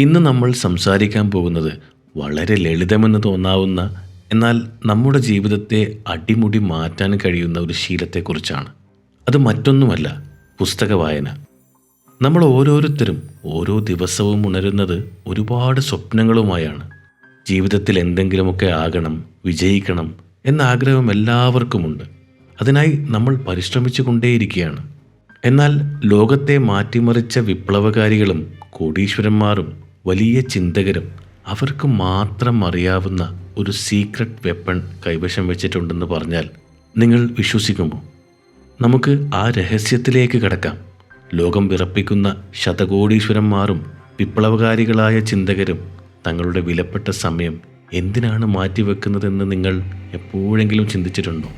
ഇന്ന് നമ്മൾ സംസാരിക്കാൻ പോകുന്നത് വളരെ ലളിതമെന്ന് തോന്നാവുന്ന എന്നാൽ നമ്മുടെ ജീവിതത്തെ അടിമുടി മാറ്റാൻ കഴിയുന്ന ഒരു ശീലത്തെക്കുറിച്ചാണ്. അത് മറ്റൊന്നുമല്ല പുസ്തക വായന. നമ്മൾ ഓരോരുത്തരും ഓരോ ദിവസവും ഉണരുന്നത് ഒരുപാട് സ്വപ്നങ്ങളുമായാണ്. ജീവിതത്തിൽ എന്തെങ്കിലുമൊക്കെ ആകണം വിജയിക്കണം എന്ന ആഗ്രഹം എല്ലാവർക്കുമുണ്ട്. അതിനായി നമ്മൾ പരിശ്രമിച്ചു കൊണ്ടേയിരിക്കുകയാണ് എന്നാൽ ലോകത്തെ മാറ്റിമറിച്ച വിപ്ലവകാരികളും കോടീശ്വരന്മാരും വലിയ ചിന്തകരും അവർക്ക് മാത്രം അറിയാവുന്ന ഒരു സീക്രട്ട് വെപ്പൺ കൈവശം വെച്ചിട്ടുണ്ടെന്ന് പറഞ്ഞാൽ നിങ്ങൾ വിശ്വസിക്കുമോ? നമുക്ക് ആ രഹസ്യത്തിലേക്ക് കടക്കാം. ലോകം വിറപ്പിക്കുന്ന ശതകോടീശ്വരന്മാരും വിപ്ലവകാരികളായ ചിന്തകരും തങ്ങളുടെ വിലപ്പെട്ട സമയം എന്തിനാണ് മാറ്റിവെക്കുന്നതെന്ന് നിങ്ങൾ എപ്പോഴെങ്കിലും ചിന്തിച്ചിട്ടുണ്ടോ?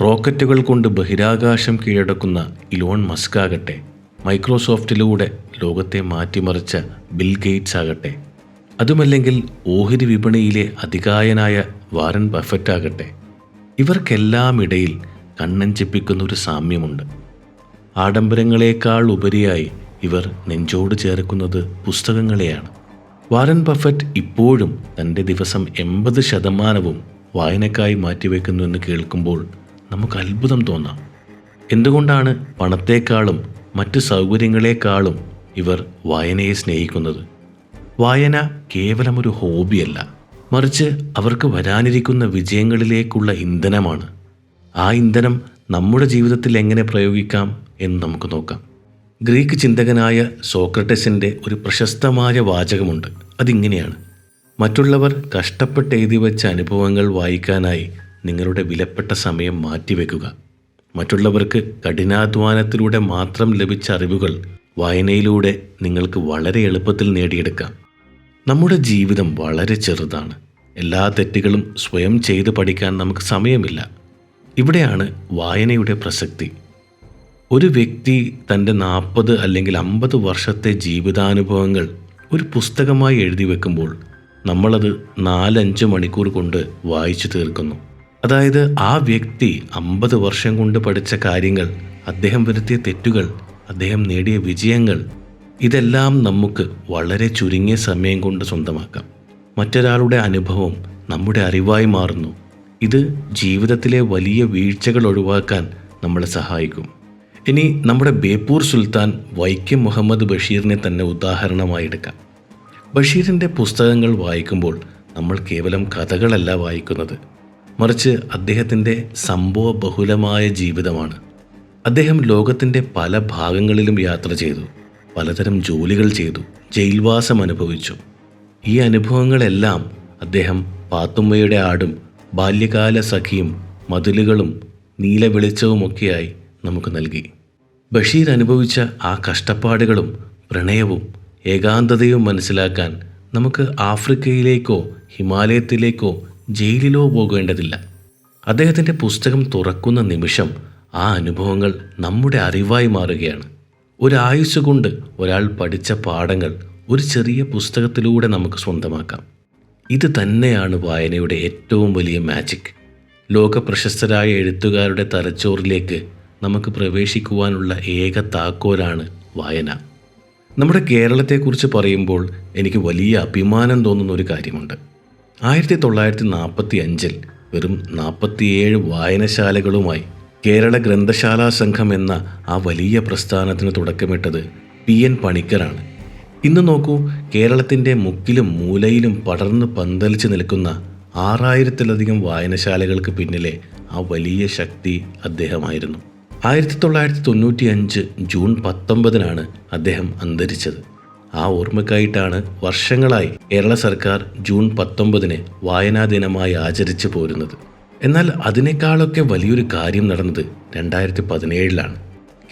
റോക്കറ്റുകൾ കൊണ്ട് ബഹിരാകാശം കീഴടക്കുന്ന ഇലോൺ മസ്ക് ആകട്ടെ മൈക്രോസോഫ്റ്റിലൂടെ ലോകത്തെ മാറ്റിമറിച്ച ബിൽ ഗേറ്റ്സ് ആകട്ടെ. അതുമല്ലെങ്കിൽ ഓഹരി വിപണിയിലെ അധികായനായ വാരൻ ബഫറ്റ് ആകട്ടെ. ഇവർക്കെല്ലാം ഇടയിൽ കണ്ണഞ്ചിപ്പിക്കുന്ന ഒരു സാമ്യമുണ്ട്. ആഡംബരങ്ങളെക്കാൾ ഉപരിയായി ഇവർ നെഞ്ചോട് ചേർക്കുന്നത് പുസ്തകങ്ങളെയാണ്. വാരൻ ബഫറ്റ് ഇപ്പോഴും തന്റെ ദിവസം എൺപത് ശതമാനവും വായനക്കായി മാറ്റിവെക്കുന്നു എന്ന് കേൾക്കുമ്പോൾ നമുക്ക് അത്ഭുതം തോന്നാം. എന്തുകൊണ്ടാണ് പണത്തേക്കാളും മറ്റ് സൗകര്യങ്ങളെക്കാളും ഇവർ വായനയെ സ്നേഹിക്കുന്നത്. വായന കേവലം ഒരു ഹോബിയല്ല. മറിച്ച് അവർക്ക് വരാനിരിക്കുന്ന വിജയങ്ങളിലേക്കുള്ള ഇന്ധനമാണ്. ആ ഇന്ധനം നമ്മുടെ ജീവിതത്തിൽ എങ്ങനെ പ്രയോഗിക്കാം എന്ന് നമുക്ക് നോക്കാം. ഗ്രീക്ക് ചിന്തകനായ സോക്രട്ടസിന്റെ ഒരു പ്രശസ്തമായ വാചകമുണ്ട്. അതിങ്ങനെയാണ്. മറ്റുള്ളവർ കഷ്ടപ്പെട്ട് എഴുതി വെച്ച അനുഭവങ്ങൾ വായിക്കാനായി നിങ്ങളുടെ വിലപ്പെട്ട സമയം മാറ്റിവെക്കുക. മറ്റുള്ളവർക്ക് കഠിനാധ്വാനത്തിലൂടെ മാത്രം ലഭിച്ച അറിവുകൾ വായനയിലൂടെ നിങ്ങൾക്ക് വളരെ എളുപ്പത്തിൽ നേടിയെടുക്കാം. നമ്മുടെ ജീവിതം വളരെ ചെറുതാണ്. എല്ലാ തെറ്റുകളും സ്വയം ചെയ്ത് പഠിക്കാൻ നമുക്ക് സമയമില്ല. ഇവിടെയാണ് വായനയുടെ പ്രസക്തി. ഒരു വ്യക്തി തന്റെ നാൽപ്പത് അല്ലെങ്കിൽ അമ്പത് വർഷത്തെ ജീവിതാനുഭവങ്ങൾ ഒരു പുസ്തകമായി എഴുതി വെക്കുമ്പോൾ നമ്മളത് നാലഞ്ച് മണിക്കൂർ കൊണ്ട് വായിച്ചു തീർക്കുന്നു. അതായത് ആ വ്യക്തി അമ്പത് വർഷം കൊണ്ട് പഠിച്ച കാര്യങ്ങൾ അദ്ദേഹം വരുത്തിയ തെറ്റുകൾ അദ്ദേഹം നേടിയ വിജയങ്ങൾ ഇതെല്ലാം നമുക്ക് വളരെ ചുരുങ്ങിയ സമയം കൊണ്ട് സ്വന്തമാക്കാം. മറ്റൊരാളുടെ അനുഭവം നമ്മുടെ അറിവായി മാറുന്നു. ഇത് ജീവിതത്തിലെ വലിയ വീഴ്ചകൾ ഒഴിവാക്കാൻ നമ്മളെ സഹായിക്കും. ഇനി നമ്മുടെ ബേപ്പൂർ സുൽത്താൻ വൈക്കം മുഹമ്മദ് ബഷീറിനെ തന്നെ ഉദാഹരണമായി എടുക്കാം. ബഷീറിന്റെ പുസ്തകങ്ങൾ വായിക്കുമ്പോൾ നമ്മൾ കേവലം കഥകളല്ല വായിക്കുന്നത്. മറിച്ച് അദ്ദേഹത്തിന്റെ സംഭവ ബഹുലമായ ജീവിതമാണ്. അദ്ദേഹം ലോകത്തിന്റെ പല ഭാഗങ്ങളിലും യാത്ര ചെയ്തു പലതരം ജോലികൾ ചെയ്തു ജയിൽവാസം അനുഭവിച്ചു. ഈ അനുഭവങ്ങളെല്ലാം അദ്ദേഹം പാത്തുമ്മയുടെ ആടും ബാല്യകാല സഖിയും മതിലുകളും നീല വെളിച്ചവുമൊക്കെയായി നമുക്ക് നൽകി. ബഷീർ അനുഭവിച്ച ആ കഷ്ടപ്പാടുകളും പ്രണയവും ഏകാന്തതയും മനസ്സിലാക്കാൻ നമുക്ക് ആഫ്രിക്കയിലേക്കോ ഹിമാലയത്തിലേക്കോ ജയിലിലോ പോകേണ്ടതില്ല. അദ്ദേഹത്തിന്റെ പുസ്തകം തുറക്കുന്ന നിമിഷം ആ അനുഭവങ്ങൾ നമ്മുടെ അറിവായി മാറുകയാണ്. ഒരായുസ് കൊണ്ട് ഒരാൾ പഠിച്ച പാഠങ്ങൾ ഒരു ചെറിയ പുസ്തകത്തിലൂടെ നമുക്ക് സ്വന്തമാക്കാം. ഇത് തന്നെയാണ് വായനയുടെ ഏറ്റവും വലിയ മാജിക് ലോകപ്രശസ്തരായ എഴുത്തുകാരുടെ തലച്ചോറിലേക്ക് നമുക്ക് പ്രവേശിക്കുവാനുള്ള ഏക താക്കോലാണ് വായന. നമ്മുടെ കേരളത്തെക്കുറിച്ച് പറയുമ്പോൾ എനിക്ക് വലിയ അഭിമാനം തോന്നുന്ന ഒരു കാര്യമുണ്ട്. ആയിരത്തി തൊള്ളായിരത്തി നാൽപ്പത്തി അഞ്ചിൽ വെറും നാൽപ്പത്തിയേഴ് വായനശാലകളുമായി കേരള ഗ്രന്ഥശാലാ സംഘം എന്ന ആ വലിയ പ്രസ്ഥാനത്തിന് തുടക്കമിട്ടത് പി എൻ പണിക്കരാണ്. ഇന്ന് നോക്കൂ കേരളത്തിന്റെ മുക്കിലും മൂലയിലും പടർന്ന് പന്തലിച്ച് നിൽക്കുന്ന ആറായിരത്തിലധികം വായനശാലകൾക്ക് പിന്നിലെ ആ വലിയ ശക്തി അദ്ദേഹമായിരുന്നു. ആയിരത്തി തൊള്ളായിരത്തി തൊണ്ണൂറ്റി അഞ്ച് ജൂൺ പത്തൊമ്പതിനാണ് അദ്ദേഹം അന്തരിച്ചത്. ആ ഓർമ്മക്കായിട്ടാണ് വർഷങ്ങളായി കേരള സർക്കാർ ജൂൺ പത്തൊമ്പതിന് വായനാ ദിനമായി ആചരിച്ചു പോരുന്നത്. എന്നാൽ അതിനേക്കാളൊക്കെ വലിയൊരു കാര്യം നടന്നത് രണ്ടായിരത്തി പതിനേഴിലാണ്.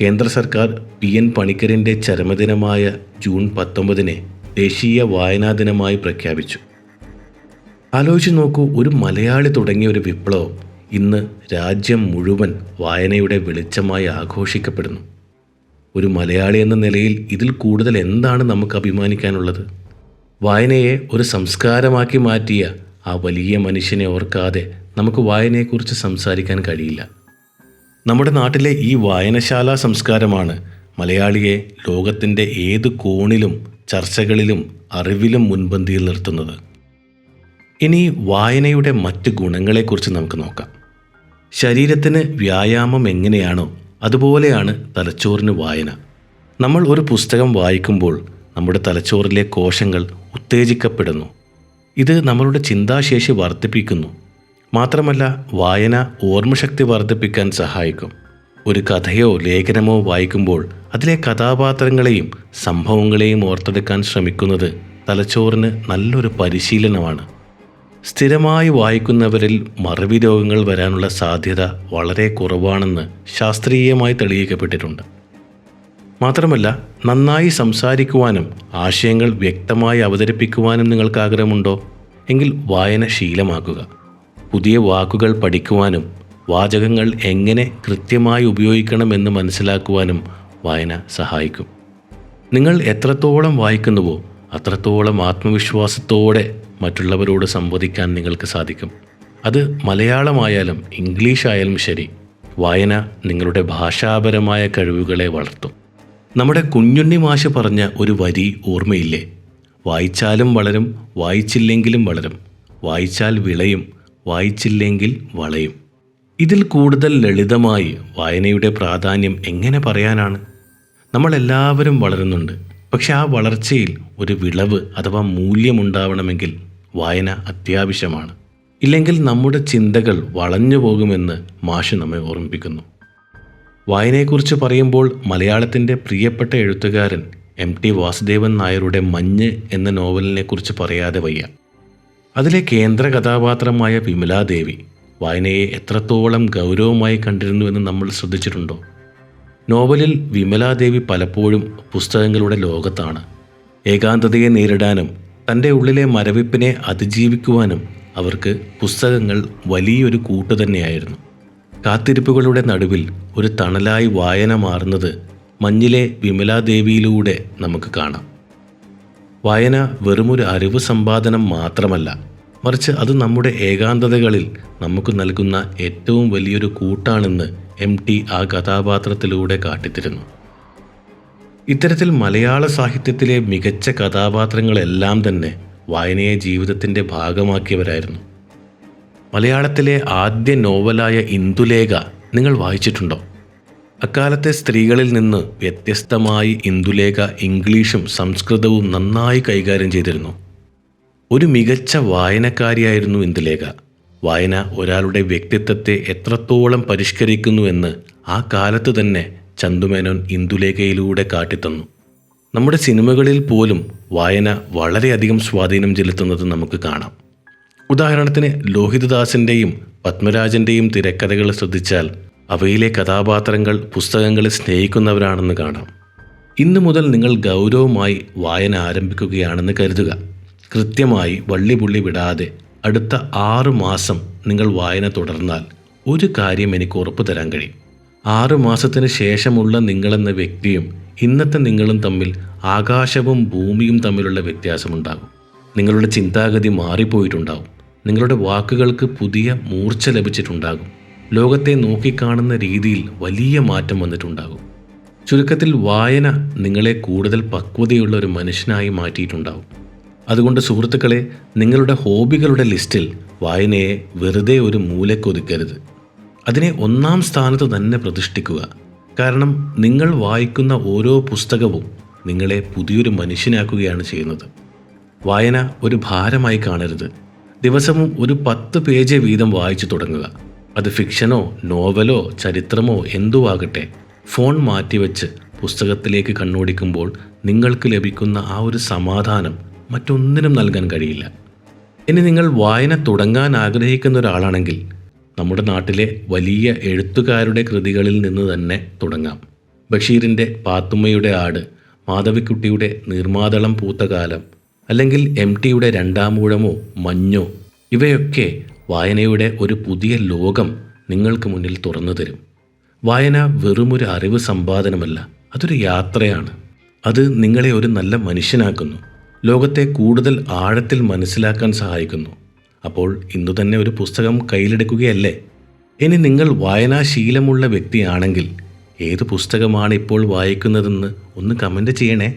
കേന്ദ്ര സർക്കാർ പി എൻ പണിക്കരിന്റെ ചരമദിനമായ ജൂൺ പത്തൊമ്പതിനെ ദേശീയ വായനാ ദിനമായി പ്രഖ്യാപിച്ചു. ആലോചിച്ച് നോക്കൂ ഒരു മലയാളി തുടങ്ങിയ ഒരു വിപ്ലവം ഇന്ന് രാജ്യം മുഴുവൻ വായനയുടെ വെളിച്ചമായി ആഘോഷിക്കപ്പെടുന്നു. ഒരു മലയാളി എന്ന നിലയിൽ ഇതിൽ കൂടുതൽ എന്താണ് നമുക്ക് അഭിമാനിക്കാനുള്ളത്? വായനയെ ഒരു സംസ്കാരമാക്കി മാറ്റിയ ആ വലിയ മനുഷ്യനെ ഓർക്കാതെ നമുക്ക് വായനയെക്കുറിച്ച് സംസാരിക്കാൻ കഴിയില്ല. നമ്മുടെ നാട്ടിലെ ഈ വായനശാല സംസ്കാരമാണ് മലയാളിയെ ലോകത്തിന്റെ ഏത് കോണിലും ചർച്ചകളിലും അറിവിലും മുൻപന്തിയിൽ നിർത്തുന്നത്. ഇനി വായനയുടെ മറ്റ് ഗുണങ്ങളെക്കുറിച്ച് നമുക്ക് നോക്കാം. ശരീരത്തിന് വ്യായാമം എങ്ങനെയാണോ അതുപോലെയാണ് തലച്ചോറിന് വായന. നമ്മൾ ഒരു പുസ്തകം വായിക്കുമ്പോൾ നമ്മുടെ തലച്ചോറിലെ കോശങ്ങൾ ഉത്തേജിക്കപ്പെടുന്നു. ഇത് നമ്മളുടെ ചിന്താശേഷി വർദ്ധിപ്പിക്കുന്നു. മാത്രമല്ല വായന ഓർമ്മശക്തി വർദ്ധിപ്പിക്കാൻ സഹായിക്കും. ഒരു കഥയോ ലേഖനമോ വായിക്കുമ്പോൾ അതിലെ കഥാപാത്രങ്ങളെയും സംഭവങ്ങളെയും ഓർത്തെടുക്കാൻ ശ്രമിക്കുന്നത് തലച്ചോറിന് നല്ലൊരു പരിശീലനമാണ്. സ്ഥിരമായി വായിക്കുന്നവരിൽ മറവി രോഗങ്ങൾ വരാനുള്ള സാധ്യത വളരെ കുറവാണെന്ന് ശാസ്ത്രീയമായി തെളിയിക്കപ്പെട്ടിട്ടുണ്ട്. മാത്രമല്ല നന്നായി സംസാരിക്കുവാനും ആശയങ്ങൾ വ്യക്തമായി അവതരിപ്പിക്കുവാനും നിങ്ങൾക്ക് ആഗ്രഹമുണ്ടോ? എങ്കിൽ വായന ശീലമാക്കുക. പുതിയ വാക്കുകൾ പഠിക്കുവാനും വാചകങ്ങൾ എങ്ങനെ കൃത്യമായി ഉപയോഗിക്കണമെന്ന് മനസ്സിലാക്കുവാനും വായന സഹായിക്കും. നിങ്ങൾ എത്രത്തോളം വായിക്കുന്നുവോ അത്രത്തോളം ആത്മവിശ്വാസത്തോടെ മറ്റുള്ളവരോട് സംവദിക്കാൻ നിങ്ങൾക്ക് സാധിക്കും. അത് മലയാളമായാലും ഇംഗ്ലീഷ് ആയാലും ശരി വായന നിങ്ങളുടെ ഭാഷാപരമായ കഴിവുകളെ വളർത്തും. നമ്മുടെ കുഞ്ഞുണ്ണി മാഷ് പറഞ്ഞ ഒരു വരി ഓർമ്മയില്ലേ? വായിച്ചാലും വളരും വായിച്ചില്ലെങ്കിലും വളരും. വായിച്ചാൽ വിളയും വായിച്ചില്ലെങ്കിൽ വളയും. ഇതിൽ കൂടുതൽ ലളിതമായി വായനയുടെ പ്രാധാന്യം എങ്ങനെ പറയാനാണ്? നമ്മളെല്ലാവരും വളരുന്നുണ്ട്. പക്ഷെ ആ വളർച്ചയിൽ ഒരു വിളവ് അഥവാ മൂല്യമുണ്ടാവണമെങ്കിൽ വായന അത്യാവശ്യമാണ്. ഇല്ലെങ്കിൽ നമ്മുടെ ചിന്തകൾ വളഞ്ഞു പോകുമെന്ന് മാഷ് നമ്മെ ഓർമ്മിപ്പിക്കുന്നു. വായനയെക്കുറിച്ച് പറയുമ്പോൾ മലയാളത്തിന്റെ പ്രിയപ്പെട്ട എഴുത്തുകാരൻ എം ടി വാസുദേവൻ നായരുടെ മഞ്ഞ് എന്ന നോവലിനെക്കുറിച്ച് പറയാതെ വയ്യ. അതിലെ കേന്ദ്ര കഥാപാത്രമായ വിമലാദേവി വായനയെ എത്രത്തോളം ഗൗരവമായി കണ്ടിരുന്നുവെന്ന് നമ്മൾ ശ്രദ്ധിച്ചിട്ടുണ്ടോ? നോവലിൽ വിമലാദേവി പലപ്പോഴും പുസ്തകങ്ങളുടെ ലോകത്താണ്. ഏകാന്തതയെ നേരിടാനും തന്റെ ഉള്ളിലെ മരവിപ്പിനെ അതിജീവിക്കുവാനും അവർക്ക് പുസ്തകങ്ങൾ വലിയൊരു കൂട്ടു തന്നെയായിരുന്നു. കാത്തിരിപ്പുകളുടെ നടുവിൽ ഒരു തണലായി വായന മാറുന്നത് മഞ്ഞിലെ വിമലാദേവിയിലൂടെ നമുക്ക് കാണാം. വായന വെറുമൊരു അറിവ് സമ്പാദനം മാത്രമല്ല മറിച്ച് അത് നമ്മുടെ ഏകാന്തതകളിൽ നമുക്ക് നൽകുന്ന ഏറ്റവും വലിയൊരു കൂട്ടാണെന്ന് എം ടി ആ കഥാപാത്രത്തിലൂടെ കാട്ടിത്തരുന്നു. ഇത്തരത്തിൽ മലയാള സാഹിത്യത്തിലെ മികച്ച കഥാപാത്രങ്ങളെല്ലാം തന്നെ വായനയെ ജീവിതത്തിന്റെ ഭാഗമാക്കിയവരായിരുന്നു. മലയാളത്തിലെ ആദ്യ നോവലായ ഇന്ദുലേഖ നിങ്ങൾ വായിച്ചിട്ടുണ്ടോ? അക്കാലത്തെ സ്ത്രീകളിൽ നിന്ന് വ്യത്യസ്തമായി ഇന്ദുലേഖ ഇംഗ്ലീഷും സംസ്കൃതവും നന്നായി കൈകാര്യം ചെയ്തിരുന്നു. ഒരു മികച്ച വായനക്കാരിയായിരുന്നു ഇന്ദുലേഖ. വായന ഒരാളുടെ വ്യക്തിത്വത്തെ എത്രത്തോളം പരിഷ്കരിക്കുന്നു എന്ന് ആ കാലത്ത് തന്നെ ചന്തുമേനോൻ ഇന്ദുലേഖയിലൂടെ കാട്ടിത്തന്നു. നമ്മുടെ സിനിമകളിൽ പോലും വായന വളരെയധികം സ്വാധീനം ചെലുത്തുന്നത് നമുക്ക് കാണാം. ഉദാഹരണത്തിന് ലോഹിതദാസിന്റെയും പത്മരാജന്റെയും തിരക്കഥകൾ ശ്രദ്ധിച്ചാൽ അവയിലെ കഥാപാത്രങ്ങൾ പുസ്തകങ്ങളെ സ്നേഹിക്കുന്നവരാണെന്ന് കാണാം. ഇന്നു മുതൽ നിങ്ങൾ ഗൗരവമായി വായന ആരംഭിക്കുകയാണെന്ന് കരുതുക. കൃത്യമായി വള്ളിപുള്ളി വിടാതെ അടുത്ത ആറു മാസം നിങ്ങൾ വായന തുടർന്നാൽ ഒരു കാര്യം എനിക്ക് ഉറപ്പു തരാൻ കഴിയും. ആറു മാസത്തിന് ശേഷമുള്ള നിങ്ങളെന്ന വ്യക്തിയും ഇന്നത്തെ നിങ്ങളും തമ്മിൽ ആകാശവും ഭൂമിയും തമ്മിലുള്ള വ്യത്യാസമുണ്ടാകും. നിങ്ങളുടെ ചിന്താഗതി മാറിപ്പോയിട്ടുണ്ടാകും നിങ്ങളുടെ വാക്കുകൾക്ക് പുതിയ മൂർച്ച ലഭിച്ചിട്ടുണ്ടാകും. ലോകത്തെ നോക്കിക്കാണുന്ന രീതിയിൽ വലിയ മാറ്റം വന്നിട്ടുണ്ടാകും. ചുരുക്കത്തിൽ വായന നിങ്ങളെ കൂടുതൽ പക്വതയുള്ള ഒരു മനുഷ്യനായി മാറ്റിയിട്ടുണ്ടാകും. അതുകൊണ്ട് സുഹൃത്തുക്കളെ നിങ്ങളുടെ ഹോബികളുടെ ലിസ്റ്റിൽ വായനയെ വെറുതെ ഒരു മൂലക്കൊതുക്കരുത്. അതിനെ ഒന്നാം സ്ഥാനത്ത് തന്നെ പ്രതിഷ്ഠിക്കുക. കാരണം നിങ്ങൾ വായിക്കുന്ന ഓരോ പുസ്തകവും നിങ്ങളെ പുതിയൊരു മനുഷ്യനാക്കുകയാണ് ചെയ്യുന്നത്. വായന ഒരു ഭാരമായി കാണരുത്. ദിവസവും ഒരു പത്ത് പേജ് വീതം വായിച്ചു തുടങ്ങുക. അത് ഫിക്ഷനോ നോവലോ ചരിത്രമോ എന്തു ആകട്ടെ ഫോൺ മാറ്റിവെച്ച് പുസ്തകത്തിലേക്ക് കണ്ണോടിക്കുമ്പോൾ നിങ്ങൾക്ക് ലഭിക്കുന്ന ആ ഒരു സമാധാനം മറ്റൊന്നിനും നൽകാൻ കഴിയില്ല. ഇനി നിങ്ങൾ വായന തുടങ്ങാൻ ആഗ്രഹിക്കുന്ന ഒരാളാണെങ്കിൽ നമ്മുടെ നാട്ടിലെ വലിയ എഴുത്തുകാരുടെ കൃതികളിൽ നിന്ന് തന്നെ തുടങ്ങാം. ബഷീറിന്റെ പാത്തുമ്മയുടെ ആട് മാധവിക്കുട്ടിയുടെ നീർമാതളം പൂത്ത കാലം അല്ലെങ്കിൽ എം ടിയുടെ രണ്ടാമൂഴമോ മഞ്ഞോ ഇവയൊക്കെ വായനയുടെ ഒരു പുതിയ ലോകം നിങ്ങൾക്ക് മുന്നിൽ തുറന്നു തരും. വായന വെറുമൊരു അറിവ് സമ്പാദനമല്ല അതൊരു യാത്രയാണ്. അത് നിങ്ങളെ ഒരു നല്ല മനുഷ്യനാക്കുന്നു. ലോകത്തെ കൂടുതൽ ആഴത്തിൽ മനസ്സിലാക്കാൻ സഹായിക്കുന്നു. അപ്പോൾ ഇന്നു തന്നെ ഒരു പുസ്തകം കയ്യിലെടുക്കുകയല്ലേ? ഇനി നിങ്ങൾ വായനാശീലമുള്ള വ്യക്തിയാണെങ്കിൽ ഏത് പുസ്തകമാണ് ഇപ്പോൾ വായിക്കുന്നതെന്ന് ഒന്ന് കമന്റ് ചെയ്യണേ.